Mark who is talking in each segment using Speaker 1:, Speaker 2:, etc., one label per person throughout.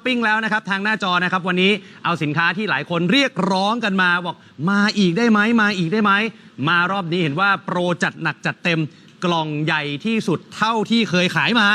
Speaker 1: ปปิ้งแล้วนะครับทางหน้าจอนะครับวันนี้เอาสินค้าที่หลายคนเรียกร้องกันมาบอกมาอีกได้ไหมมาอีกได้ไหมมารอบนี้เห็นว่าโปรจัดหนักจัดเต็มกล่องใหญ่ที่สุดเท่าที่เคยขายมา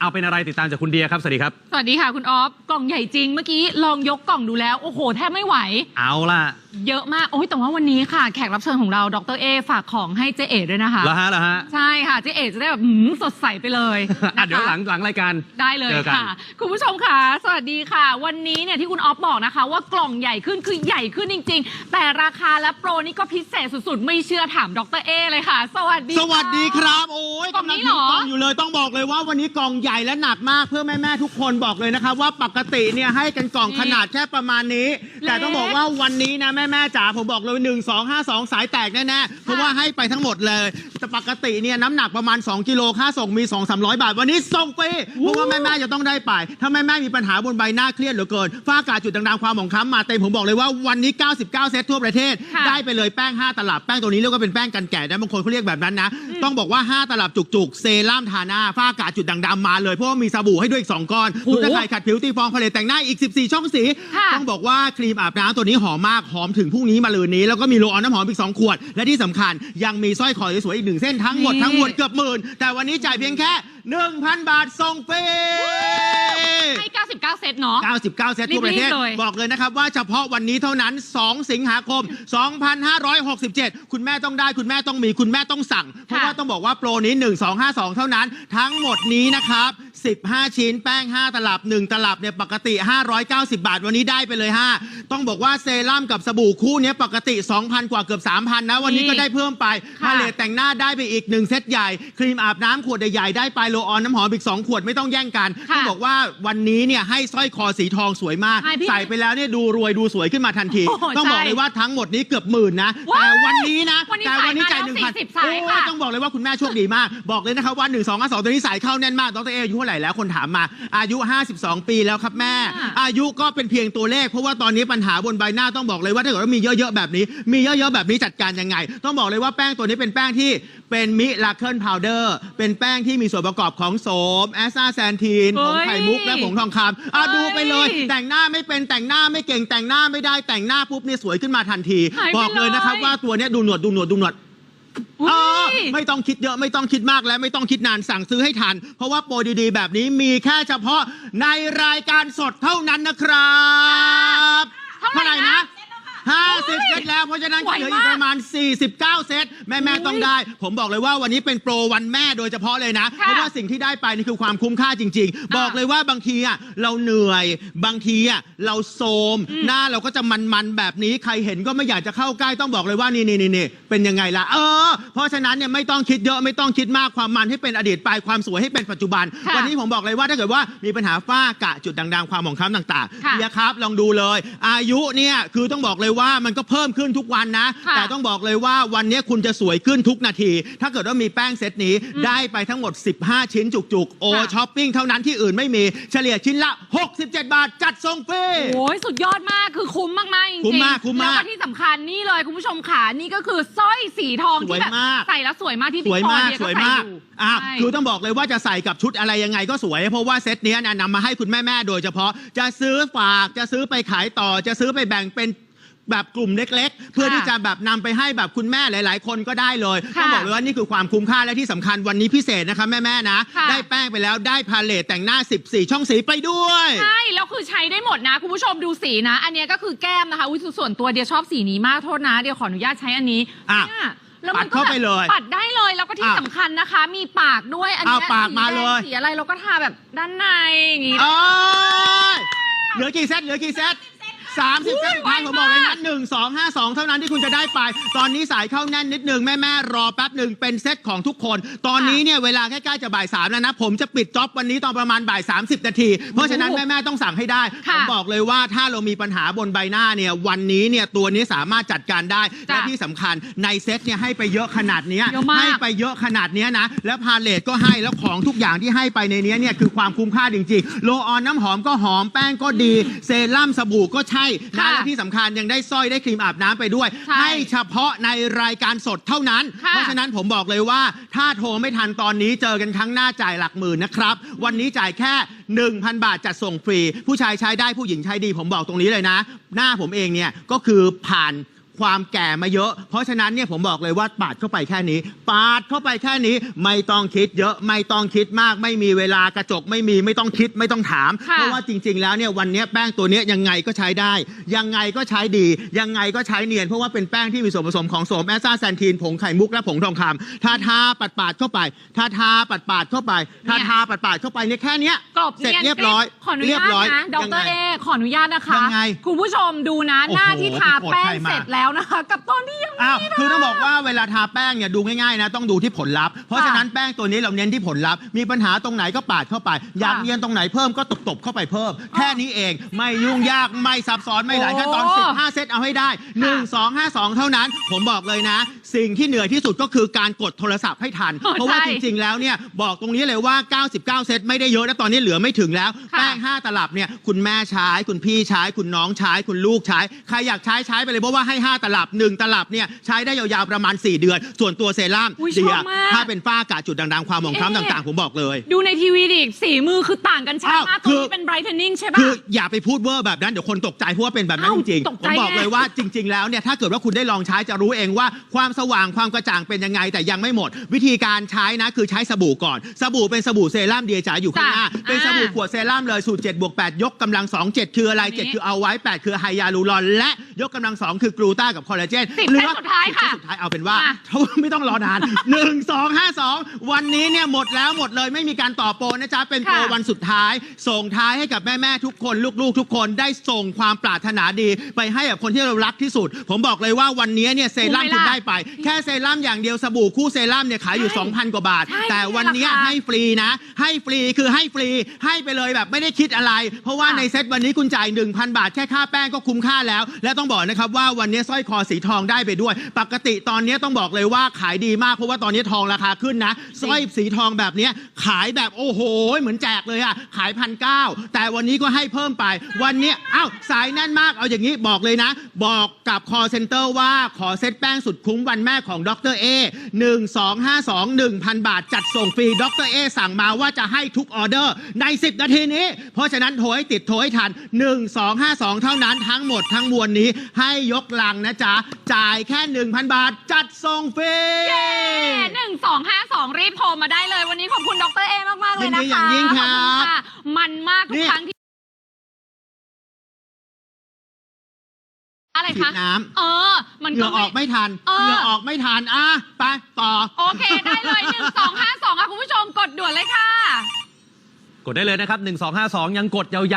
Speaker 1: เอาเป็นอะไรติดตามจากคุณเดียครับ สวัสดีครับ
Speaker 2: สวัสดีค่ะคุณออฟกล่องใหญ่จริงเมื่อกี้ลองยกกล่องดูแล้ว โอ้โห แทบไม่ไหว
Speaker 1: เอาล่ะ
Speaker 2: เยอะมาก โอ้ยแต่ว่าวันนี้ค่ะ แขกรับเชิญของเราดรเอฝากของให้เจ๊เอ๋ด้วยนะคะ
Speaker 1: แล้วฮะแล้วฮะ
Speaker 2: ใช่ค่ะเจ๊เอ๋จะได้แบบหืมสดใสไปเลย
Speaker 1: อะ
Speaker 2: นะคะ
Speaker 1: เดี๋ยวหลังหลังรายการ
Speaker 2: ได้เลย
Speaker 1: เจอกัน
Speaker 2: ค่ะ คุณผู้ชมค่ะ สวัสดีค่ะ วันนี้เนี่ยที่คุณออฟบอกนะคะ ว่ากล่องใหญ่ขึ้นคือใหญ่ขึ้นจริง ๆ แต่ราคาและโปรนี่ก็พิเศษสุดๆ ไม่เชื่อถามดรเอเลยค่ะ สวัสดี
Speaker 3: สวัสดีะครับ โอ้ย
Speaker 2: กล่อง
Speaker 3: กำลั
Speaker 2: นี้
Speaker 3: ง
Speaker 2: เหร
Speaker 3: ถื
Speaker 2: อ
Speaker 3: อกล่องอยู่เลยต้องบอกเลยว่าวันนี้กล่องใหญ่และหนักมากเพื่อแม่แม่ๆทุกคนบอกเลยนะครับ ว่าปกติเนี่ยให้กันกล่อง
Speaker 2: นี่
Speaker 3: ขนาดแค่ประมาณนี้
Speaker 2: เล็ก
Speaker 3: แต่ต้องบอกว่าวันนี้นะแม่แม่ๆจ๋าผมบอกเลย 1 2 5 2 สายแตกแน่ๆเพราะว่าให้ไปทั้งหมดเลยแต่ปกติเนี่ยน้ำหนักประมาณ 2 กิโลค่าส่งมี 2 3 0 0 บาท วันนี้ส่งฟรีเพราะว่าแม่แม่ๆจะต้องได้ไป ถ้าแม่แม่ๆมีปัญหาบนใบหน้าเครียดเหลือเกินฝ้ากระจุดด่างๆความหมองคล้ำมาเต็มผมบอกเลยว่าวันนี้ 99 เซตทั่วประเทศ
Speaker 2: ค่ะ
Speaker 3: ได้ไปเลยแป้ง 5 ตลับแป้งตัวนี้เรียกว่าเป็นแป้งกันแก่นะบางคนเขาเรียกแบบนั้นนะต้องบอกว่า 5 ตลับจุกๆเซรั่มทาหน้าฝ้ากระจุดด่างๆมาเลยเพราะว่ามีสบู่ให้ด้วยอีก2ก้อน
Speaker 2: โอ้โห
Speaker 3: รูปตะไคร่ขัดผิวตีฟองพาเลตแต่งหน้าอีก 14 ช่องสี
Speaker 2: ค่ะ
Speaker 3: ต้องบอกว่าครีมอาบน้ำตัวนี้หอมมากหอมถึงพรุ่งนี้มาลืนนี้ แล้วก็มีโรลออนน้ำหอมอีก 2 ขวด และที่สำคัญยังมีสร้อยคอสวยๆอีกหนึ่งเส้นทั้งหมด
Speaker 2: นี่
Speaker 3: ทั้งมวลเกือบหมื่นแต่วันนี้จ่ายเพียงแค่1,000 บาทส่งฟรี
Speaker 2: ให้ 99 เซตเนาะ
Speaker 3: 99 เซตทั่วประเทศ
Speaker 2: รีบๆเลย
Speaker 3: บอกเลยนะครับว่าเฉพาะวันนี้เท่านั้น 2 สิงหาคม 2567 คุณแม่ต้องได้ คุณแม่ต้องมี คุณแม่ต้องสั่ง เพราะว่าต้องบอกว่าโปรนี้ 1252 เท่านั้น ทั้งหมดนี้นะครับ 15 ชิ้นแป้ง 5 ตลับ 1 ตลับเนี่ยปกติ 590 บาท วันนี้ได้ไปเลย 5 ต้องบอกว่าเซรั่มกับสบู่คู่เนี้ยปกติ 2,000 กว่าเกือบ 3,000 นะ วันนี้ก็ได้เพิ่มไป
Speaker 2: ค่ะ
Speaker 3: พาเลตแต่งหน้าได้ไปอีก 1 เซตใหญ่ ครีมอาบน้ำขวดใหญ่ๆได้ไปโลออนน้ำหอมอีก 2 ขวดไม่ต้องแย่งกัน
Speaker 2: ค่ะ
Speaker 3: ต้องบอกว่าวันนี้เนี่ยให้สร้อยคอสีทองสวยมาก
Speaker 2: ใช่พี่
Speaker 3: ใส่ไปแล้วเนี่ยดูรวยดูสวยขึ้นมาทันที
Speaker 2: โอ้โห
Speaker 3: ต้องบอก
Speaker 2: ใช่
Speaker 3: เลยว่าทั้งหมดนี้เกือบหมื่นนะ
Speaker 2: ว้าย
Speaker 3: แต่วันนี้นะ
Speaker 2: วันนี้
Speaker 3: แต่วันนี้
Speaker 2: สา
Speaker 3: จ่ายย
Speaker 2: มา
Speaker 3: หนึ่ง
Speaker 2: แล้ว
Speaker 3: พัน
Speaker 2: 40สายค่ะ
Speaker 3: ต้องบอกเลยว่าคุณแม่โชคดีมาก บอกเลยนะครับว่า1 2 5 2ตัวนี้สายเข้าแน่นมากดรเออายุเท่าไหร่แล้วคนถามมา อายุ 52 ปีแล้วครับแม่
Speaker 2: อ่า
Speaker 3: อายุก็เป็นเพียงตัวเลข เพราะว่าตอนนี้ปัญหาบนใบหน้าต้องบอกเลยว่าถ้าเกิดว่ามีเยอะๆแบบนี้ มีเยอะๆแบบนี้จัดการยังไง ต้องบอกเลยว่าแป้งตัวนี้เป็นแป้งที่เป็นมิลาเคิลพาวเดอร์เป็นแป้งที่มีส่วนประกอบของโสมแอสซาแซนทีนผงไข่มุกและผงทองคำอะ
Speaker 2: เฮ้ย
Speaker 3: ดูไปเลย แต่งหน้าไม่เป็นแต่งหน้าไม่เก่งแต่งหน้าไม่ได้แต่งหน้าปุ๊บเนี่ยสวยขึ้นมาทันที
Speaker 2: หายไป
Speaker 3: บอกเลยนะครับ
Speaker 2: เลย
Speaker 3: ว่าตัวเนี้ยดูหนวดดูหนวดดูหนวด
Speaker 2: อุ๊
Speaker 3: เออยไม่ต้องคิดเยอะไม่ต้องคิดมากและไม่ต้องคิดนานสั่งซื้อให้ทัน เพราะว่าโปรดีๆ แบบนี้มีแค่เฉพาะในรายการสดเท่านั้นนะครับ
Speaker 2: เท่าไหร่นะ
Speaker 3: 50 เซตแล้ว เพราะฉะนั้น
Speaker 2: ไหว
Speaker 3: เหลืออีก
Speaker 2: มาก
Speaker 3: ประมาณ 49 เซตแม่ๆต้องได้ ผมบอกเลยว่าวันนี้เป็นโปรวันแม่โดยเฉพาะเลยนะ
Speaker 2: ค่ะ
Speaker 3: เพราะว่าสิ่งที่ได้ไปนี่คือความคุ้มค่าจริง ๆ บอกเลยว่าบางทีอะเราเหนื่อย บางทีอะเราโทรมหน้าเราก็จะมันๆแบบนี้ใครเห็นก็ไม่อยากจะเข้าใกล้ต้องบอกเลยว่านี่นี่นี่เป็นยังไงล่ะเออ เพราะฉะนั้นเนี่ยไม่ต้องคิดเยอะไม่ต้องคิดมากความมันให้เป็นอดีตไปความสวยให้เป็นปัจจุบัน
Speaker 2: ค่ะ
Speaker 3: วันนี้ผมบอกเลยว่าถ้าเกิดว่ามีปัญหาฝ้ากระจุดด่างๆความหมองคล้ำต่าง
Speaker 2: ค่ะ
Speaker 3: ๆเนี่ยครับลองดูเลย อายุเนี่ยคือต้องบอกเลยว่ามันก็เพิ่มขึ้นทุกวันนะ
Speaker 2: ค่ะ
Speaker 3: แต่ต้องบอกเลยว่าวันนี้คุณจะสวยขึ้นทุกนาที ถ้าเกิดว่ามีแป้งเซตนี้ได้ไปทั้งหมด 15 ชิ้นจุกๆ โอ
Speaker 2: ค่ะ
Speaker 3: ช้อปปิ้งเท่านั้นที่อื่นไม่มีเฉลี่ยชิ้นละ 67 บาท จัดส่งฟรี
Speaker 2: โอ้ยสุดยอดมากคือคุ้มมากๆจริงๆ
Speaker 3: คุ้มมากคุ้มมาก
Speaker 2: แล้วก็ที่สำคัญนี่เลยคุณผู้ชมขานี่ก็คือสร้อยสีทอง
Speaker 3: สวย
Speaker 2: ที่แบบ
Speaker 3: มาก
Speaker 2: ใส่แล้วสวยมากที่
Speaker 3: ส
Speaker 2: พี่
Speaker 3: วย
Speaker 2: ปอ
Speaker 3: มาก
Speaker 2: เดีย
Speaker 3: ส
Speaker 2: ก็
Speaker 3: วย
Speaker 2: ใส่
Speaker 3: มาก
Speaker 2: อยู่
Speaker 3: อะ
Speaker 2: ใช่
Speaker 3: คือต้องบอกเลยว่าจะใส่กับชุดอะไรยังไงก็สวย เพราะว่าเซตเนี้ยเนยนำมาให้คุณแม่ ๆ โดยเฉพาะ จะซื้อฝากจะซื้อไปขายต่อจะซื้อไปแบ่งเป็น แบบกลุ่มเล็ก ๆ เพื่อที่จะแบบนำไปให้แบบคุณแม่หลาย ๆ คนก็ได้เลย
Speaker 2: ค่ะ
Speaker 3: ต้องบอกเลยว่านี่คือความคุ้มค่าและที่สำคัญวันนี้พิเศษนะคะแม่ๆนะ
Speaker 2: ค่ะ
Speaker 3: ได้แป้งไปแล้วได้พาเลตแต่งหน้า 14 ช่องสีไปด้วย
Speaker 2: ใช่ แล้วคือใช้ได้หมดนะ คุณผู้ชมดูสีนะ อันเนี้ยก็คือแก้มนะคะอุ้ยส่วนตัวเดียชอบสีนี้มากโทษนะ เดียขออนุญาตใช้อันนี้
Speaker 3: อะ
Speaker 2: เนี่ยแล้วมัน
Speaker 3: ปัดเข้าไปเลย
Speaker 2: แบบปัดได้เลยแล้วก็ที่
Speaker 3: อะ
Speaker 2: สำคัญนะคะ มีปากด้วยอันเนี้ย
Speaker 3: เอาปากมาเลย
Speaker 2: สีแดงสีอะไรเราก็ทาแบบด้านในอย่างงี้
Speaker 3: โอ้ยเหลือกี่เซตเหลือกี่เซต สามสิบเซต
Speaker 2: ไว
Speaker 3: พันผมบอกเลย
Speaker 2: มา
Speaker 3: นะ
Speaker 2: ก
Speaker 3: หนึ่งสองห้าสองเท่านั้นที่คุณจะได้ไป ตอนนี้สายเข้าแน่นนิดนึงแม่แม่ๆรอแป๊บหนึ่งเป็นเซตของทุกคน ตอนนี้เนี่ยเวลาใกล้ๆจะบ่ายสามแล้วนะผมจะปิดจ็อบวันนี้ตอนประมาณบ่ายสามสิบนาที เพราะฉะนั้นแม่แม่ๆต้องสั่งให้ได้
Speaker 2: ค่ะ
Speaker 3: ผมบอกเลยว่าถ้าเรามีปัญหาบนใบหน้าเนี่ยวันนี้เนี่ยตัวนี้สามารถจัดการได้
Speaker 2: จ้ะ
Speaker 3: และที่สำคัญในเซตเนี่ยให้ไปเยอะขนาดเนี้ย
Speaker 2: เยอะมาก
Speaker 3: ให้ไปเยอะขนาดเนี้ยนะแล้วพาเลตก็ให้แล้วของทุกอย่างที่ให้ไปในเนี้ยเนี่ยคือความคุ้มค่าจริงๆโลออนน้ำหอมก็หอมแป้งก็ดีเซรั่มสบู่ก็ใช่
Speaker 2: ค่ะ
Speaker 3: นะและที่สำคัญยังได้สร้อยได้ครีมอาบน้ำไปด้วย
Speaker 2: ใช่
Speaker 3: ให้เฉพาะในรายการสดเท่านั้น
Speaker 2: ค่ะ
Speaker 3: เพราะฉะนั้นผมบอกเลยว่า ถ้าโทรไม่ทันตอนนี้เจอกันครั้งหน้าจ่ายหลักหมื่นนะครับ วันนี้จ่ายแค่ 1,000 บาทจัดส่งฟรี ผู้ชายใช้ได้ผู้หญิงใช้ดี ผมบอกตรงนี้เลยนะ หน้าผมเองเนี่ยก็คือผ่าน ความแก่มาเยอะ เพราะฉะนั้นเนี่ยผมบอกเลยว่าปาดเข้าไปแค่นี้ ปาดเข้าไปแค่นี้ไม่ต้องคิดเยอะไม่ต้องคิดมาก ไม่มีเวลากระจกไม่มีไม่ต้องคิดไม่ต้องถาม
Speaker 2: ค่ะ
Speaker 3: เพราะว่าจริง ๆ แล้วเนี่ยวันเนี้ยแป้งตัวเนี้ยยังไงก็ใช้ได้ ยังไงก็ใช้ดี ยังไงก็ใช้เนียน เพราะว่าเป็นแป้งที่มีส่วนผสมของโสมแอสซาแซนทีนผงไข่มุกและผงทองคำถ้าทาปัดปาดๆเข้าไปถ้าทาปัดปาดๆเข้าไปถ้าทาปัดปาดๆเข้าไปเนี่ยแค่เนี้ย
Speaker 2: กรอบ
Speaker 3: เสร็จ
Speaker 2: นีน
Speaker 3: เรียบร้อย
Speaker 2: ขออนุ
Speaker 3: เรี
Speaker 2: ญา
Speaker 3: บร้อย
Speaker 2: ตนะด
Speaker 3: ยัง
Speaker 2: ร
Speaker 3: ไง
Speaker 2: เอขออนุญาตนะคะ
Speaker 3: ยังไง
Speaker 2: คุณผู้ชมดูนะ
Speaker 3: โอ้โห
Speaker 2: หน้าที่ทา
Speaker 3: ไปโกรธ
Speaker 2: แป้ง
Speaker 3: ใครมา
Speaker 2: เสร็จแล้วนะคะ กับตอนที่ยัง
Speaker 3: อ้าว
Speaker 2: ไม่ได้
Speaker 3: คือต้องบอกว่าเวลาทาแป้งเนี่ยดูง่ายๆนะต้องดูที่ผลลัพธ์ เพราะฉะนั้นแป้งตัวนี้เราเน้นที่ผลลัพธ์ มีปัญหาตรงไหนก็ปาดเข้าไป อยากเนียนตรงไหนเพิ่มก็ตบๆเข้าไปเพิ่ม แค่นี้เอง ไม่ยุ่งยาก ไม่ซับซ้อนไม่หลายขั้นตอน
Speaker 2: โอ้
Speaker 3: 15 เซตเอาให้ได้ 1 2 5 2 เท่านั้น ผมบอกเลยนะ สิ่งที่เหนื่อยที่สุดก็คือการกดโทรศัพท์ให้ทัน
Speaker 2: เออ
Speaker 3: เพราะว่า
Speaker 2: ใช่
Speaker 3: จริงๆแล้วเนี่ยบอกตรงนี้เลยว่า 99 เซตไม่ได้เยอะนะตอนนี้เหลือไม่ถึงแล้ว
Speaker 2: ค่ะ
Speaker 3: แป้ง 5 ตลับเนี่ยคุณแม่ใช้คุณพี่ใช้คุณน้องใช้คุณลูกใช้ ใครอยากใช้ใช้ไปเลยเพราะว่าให้5 ตลับ 1 ตลับเนี่ยใช้ได้ยาวๆประมาณ 4 เดือน ส่วนตัวเซรั่ม
Speaker 2: อุ๊ย
Speaker 3: เดี
Speaker 2: ชอบมาก
Speaker 3: ถ้าเป็นฝ้ากระจุดด่างๆความหมองคล้ำ
Speaker 2: เอ๊ะ
Speaker 3: ต่างๆ ผมบอกเลย
Speaker 2: ดูในทีวีดิสีมือคือต่างกันชัด
Speaker 3: อ้าว
Speaker 2: มากต
Speaker 3: คื
Speaker 2: รง
Speaker 3: อ
Speaker 2: นี้เป็นไบรท์เทนนิ่งใช่
Speaker 3: คื
Speaker 2: ปะ
Speaker 3: ออย่าไปพูดเวอร์แบบนั้นเดี๋ยวคนตกใจเพราะว่าเป็นแบบนั้น
Speaker 2: อ้า
Speaker 3: จ
Speaker 2: ว
Speaker 3: ริง
Speaker 2: ตก
Speaker 3: ๆ
Speaker 2: ใจ
Speaker 3: ผมบอก
Speaker 2: ไง
Speaker 3: เลยว่าจริง ๆ แล้วเนี่ยถ้าเกิดว่าคุณได้ลองใช้จะรู้เองว่าความสว่างความกระจ่างเป็นยังไง แต่ยังไม่หมด วิธีการใช้นะคือใช้สบู่ก่อน สบู่เป็นสบู่เซรั่มเดียจ๋าอยู่ข้างหน้า
Speaker 2: จ้ะ
Speaker 3: เป็นสบู่
Speaker 2: อ่า
Speaker 3: ขวดเซรั่มเลยสูตร7บวก8ยกกำลัง 2 7 คืออะไร
Speaker 2: อันนี้
Speaker 3: 7 คือเอาไว้ 8 คือไฮยาลูรอน และยกกำลัง 2 คือกลูต้ากับคอลลาเจน
Speaker 2: สิบ
Speaker 3: หรื
Speaker 2: เซต
Speaker 3: ว่า
Speaker 2: สุดท้าย
Speaker 3: สิบ
Speaker 2: ค่ะ
Speaker 3: เซตสุดท้ายเอาเป็นว่า
Speaker 2: มา
Speaker 3: เขาไม่ต้องรอนาน 1 2 5 2 วันนี้เนี่ยหมดแล้วหมดเลยไม่มีการต่อโปรนะจ๊ะ เป็นโปร
Speaker 2: ค่ะ
Speaker 3: วันสุดท้าย ส่งท้ายให้กับแม่ๆทุกคน ลูกๆ ทุกคนได้ส่งความปรารถนาดี ไปให้กับคนที่เรารักที่สุด ผมบอกเลยว่าวันนี้เนี่ยเซรั่ม
Speaker 2: คุ้มไหม
Speaker 3: คุณ
Speaker 2: ล่ะ
Speaker 3: ได้ไป แค่เซรั่มอย่างเดียวสบู่คู่เซรั่มเนี่ยขายอยู่
Speaker 2: ใช่
Speaker 3: 2,000 กว่าบาท
Speaker 2: ใช่
Speaker 3: แต่วันนี้
Speaker 2: ราคา
Speaker 3: ให้ฟรีนะ ให้ฟรีคือให้ฟรีให้ไปเลยแบบไม่ได้คิดอะไร เพราะว่า
Speaker 2: ค่ะ
Speaker 3: ในเซตวันนี้คุณจ่าย 1,000 บาทแค่ค่าแป้งก็คุ้มค่าแล้ว และต้องบอกนะครับว่าวันนี้สร้อยคอสีทองได้ไปด้วย ปกติตอนนี้ต้องบอกเลยว่าขายดีมากเพราะว่าตอนนี้ทองราคาขึ้นนะสร้อยสีทองแบบเนี้ยขายแบบโอ้โห เหมือนแจกเลยอะขายพันเก้าแต่วันนี้ก็ให้เพิ่มไป วันนี้อ้าวสายแน่นมากเอาอย่างนี้บอกเลยนะ บอกกับ call center ว่าขอเซตแป้งสุดคุ้มวันแม่ของดรเอ1 2 5 2 1,000บาท จัดส่งฟรีดรเอสั่งมาว่าจะให้ทุกออเดอร์ใน 10 นาทีนี้ เพราะฉะนั้นโทรให้ติดโทรให้ทัน 1 2 5 2 เท่านั้นทั้งหมดทั้งมวลนี้ให้ยกลังนะจ๊ะ จ่ายแค่ 1,000 บาท จัดส่งฟรี
Speaker 2: เย้หนึ่งสองห้าสองรีบโทรมาได้เลย วันนี้ขอบคุณดรเอมากๆเลยนะคะ
Speaker 3: ยินดีอย่างยิ่งครับ
Speaker 2: ขอณค่ะ มันมากทุ
Speaker 3: นี่
Speaker 2: กครั้งที่ อะไร
Speaker 3: ฉี
Speaker 2: คะ
Speaker 3: ดน้ำ
Speaker 2: เออ มัน
Speaker 3: เหงื่
Speaker 2: ก็
Speaker 3: อออกไม่ทัน
Speaker 2: เออ
Speaker 3: เหงื่อออกไม่ทันอะไปต่อ
Speaker 2: โอเค ได้เลยหนึ่งสองห้าสองค่ะคุณผู้ชมกดด่วนเลยค่ะ
Speaker 1: กดได้เลยนะครับ 1252 ยังกดยาวๆ